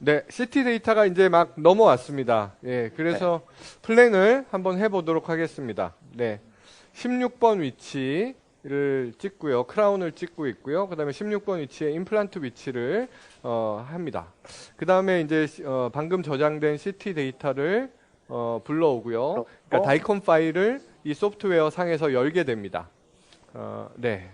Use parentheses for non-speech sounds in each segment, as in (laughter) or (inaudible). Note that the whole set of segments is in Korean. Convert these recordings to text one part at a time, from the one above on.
네, CT 데이터가 이제 막 넘어왔습니다. 예, 그래서 플랜을 한번 해보도록 하겠습니다. 네, 16번 위치를 찍고요, 크라운을 찍고 있고요. 그 다음에 16번 위치에 임플란트 위치를 어, 합니다. 그 다음에 이제 어, 방금 저장된 CT 데이터를 어, 불러오고요. 그러니까 다이콘 파일을 이 소프트웨어 상에서 열게 됩니다. 어, 네,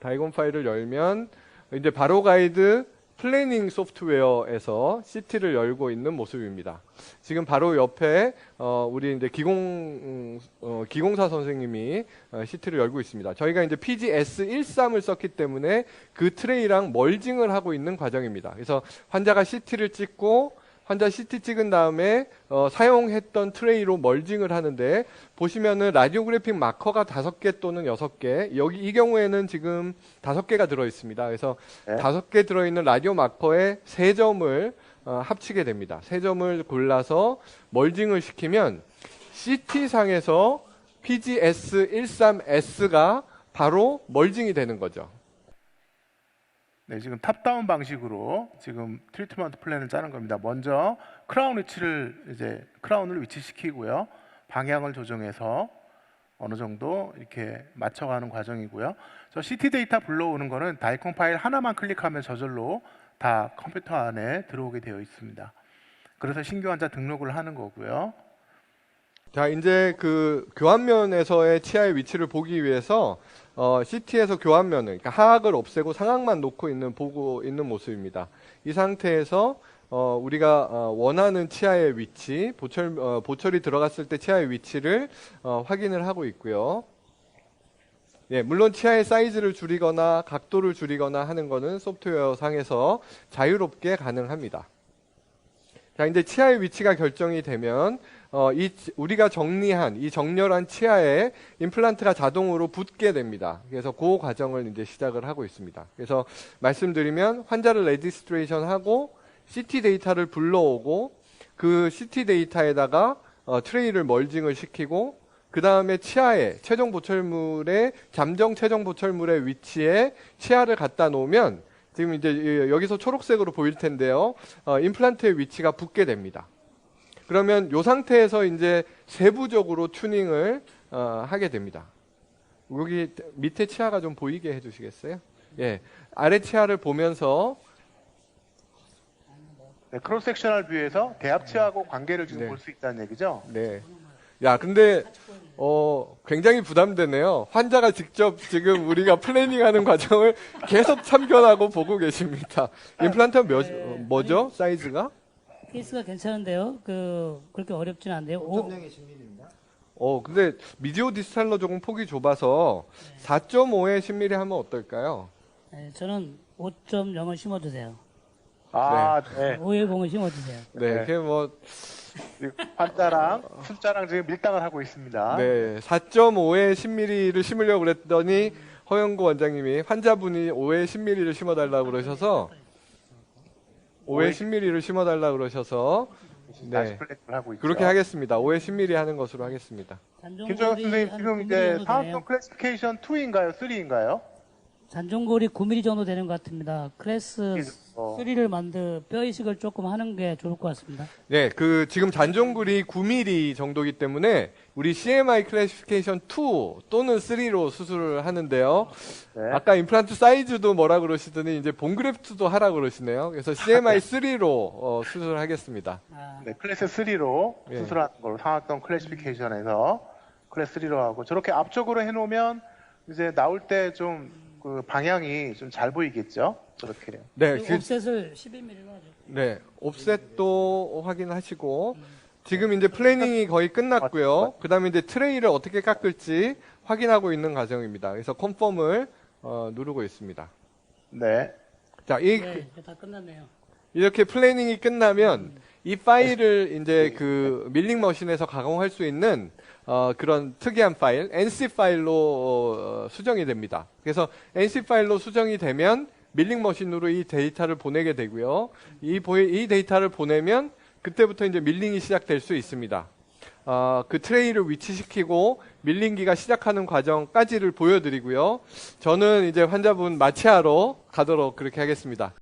다이콘 파일을 열면 이제 바로 가이드 플래닝 소프트웨어에서 CT를 열고 있는 모습입니다. 지금 바로 옆에 어, 우리 이제 기공 음, 어, 기공사 선생님이 어, CT를 열고 있습니다. 저희가 이제 PGS13을 썼기 때문에 그 트레이랑 멀징을 하고 있는 과정입니다. 그래서 환자가 CT를 찍고 환자 CT 찍은 다음에 어, 사용했던 트레이로 멀징을 하는데 보시면은 라디오그래픽 마커가 다섯 개 또는 여섯 개 여기 이 경우에는 지금 다섯 개가 들어 있습니다. 그래서 네. 다섯 개 들어 있는 라디오 마커에 세 점을 어, 합치게 됩니다. 세 점을 골라서 멀징을 시키면 CT 상에서 PGS13S가 바로 멀징이 되는 거죠. 네, 지금 탑다운 방식으로 지금 트리트먼트 플랜을 짜는 겁니다. 먼저 크라운 위치를 이제 크라운을 위치시키고요. 방향을 조정해서 어느 정도 이렇게 맞춰가는 과정이고요. 저 CT 데이터 불러오는 거는 다이콘 파일 하나만 클릭하면 저절로 다 컴퓨터 안에 들어오게 되어 있습니다. 그래서 신규 환자 등록을 하는 거고요. 자, 이제 그 교환면에서의 치아의 위치를 보기 위해서 어, CT에서 교환면을 그러니까 하악을 없애고 상악만 놓고 있는 보고 있는 모습입니다. 이 상태에서 어, 우리가 어, 원하는 치아의 위치, 보철 어, 보철이 들어갔을 때 치아의 위치를 어, 확인을 하고 있고요. 예, 물론 치아의 사이즈를 줄이거나 각도를 줄이거나 하는 거는 소프트웨어 상에서 자유롭게 가능합니다. 자, 이제 치아의 위치가 결정이 되면 어, 이 치- 우리가 정리한 이 정렬한 치아에 임플란트가 자동으로 붙게 됩니다. 그래서 그 과정을 이제 시작을 하고 있습니다. 그래서 말씀드리면 환자를 레지스트레이션 하고 CT 데이터를 불러오고 그 CT 데이터에다가 어, 트레이를 멀징을 시키고 그 다음에 치아에 최종 보철물의 잠정 최종 보철물의 위치에 치아를 갖다 놓으면 지금 이제 이- 여기서 초록색으로 보일 텐데요. 어, 임플란트의 위치가 붙게 됩니다. 그러면 이 상태에서 이제 세부적으로 튜닝을 어, 하게 됩니다. 여기 밑에 치아가 좀 보이게 해주시겠어요? 예, 아래 치아를 보면서 네, 크로스 섹셔널 뷰에서 대합치하고 관계를 지금 네. 볼수 있다는 얘기죠. 네. 야, 근데 어 굉장히 부담되네요. 환자가 직접 지금 우리가 플래닝하는 과정을 계속 참견하고 보고 계십니다. 임플란트 몇 어, 뭐죠? 사이즈가? 케이스가 괜찮은데요. 그 그렇게 어렵진 않은데요. 오, 어, 근데 미디오 디스탈러 조금 폭이 좁아서 4.5에 10mm 하면 어떨까요? 네, 저는 5.0을 심어주세요. 아, 네. 5의 공을 심어주세요. 네, 네. 그게 뭐 지금 환자랑 숫자랑 지금 밀당을 하고 있습니다. 네, 4.5에 10mm를 심으려고 그랬더니 허영구 원장님이 환자분이 5에 10mm를 심어달라고 그러셔서 5에 10mm를 심어달라고 그러셔서 다시 네, 플랫을 하고 있죠. 그렇게 하겠습니다. 5에 10mm 하는 것으로 하겠습니다. 김정혁 선생님 지금 이제 사업성 클래시피케이션 2인가요? 3인가요? 잔종골이 9mm 정도 되는 것 같습니다. 클래스 어. 3를 만들 뼈 이식을 조금 하는 게 좋을 것 같습니다. 네, 그 지금 잔종굴이 9mm 정도이기 때문에 우리 CMI 클래시피케이션 2 또는 3로 수술을 하는데요. 네. 아까 임플란트 사이즈도 뭐라 그러시더니 이제 본그래프트도 하라 그러시네요. 그래서 CMI 3로 (laughs) 어, 수술을 하겠습니다. 아, 네, 클래스 3로 예. 수술하는 걸로 상악성 클래시피케이션에서 클래스 3로 하고 저렇게 앞쪽으로 해놓으면 이제 나올 때좀 그 방향이 좀 잘 보이겠죠? 저렇게. 네, 그리고 그, 옵셋을 11mm로 하죠. 네, 옵셋도 확인하시고 지금 이제 플래닝이 거의 끝났고요. 그다음에 이제 트레이를 어떻게 깎을지 확인하고 있는 과정입니다. 그래서 컨펌을 어, 누르고 있습니다. 네. 자, 이 네, 다 끝났네요. 이렇게 플래닝이 끝나면 이 파일을 이제 그 밀링 머신에서 가공할 수 있는 어, 그런 특이한 파일, NC 파일로 어, 수정이 됩니다. 그래서 NC 파일로 수정이 되면 밀링 머신으로 이 데이터를 보내게 되고요. 이, 이 데이터를 보내면 그때부터 이제 밀링이 시작될 수 있습니다. 어, 그 트레이를 위치시키고 밀링기가 시작하는 과정까지를 보여드리고요. 저는 이제 환자분 마취하러 가도록 그렇게 하겠습니다.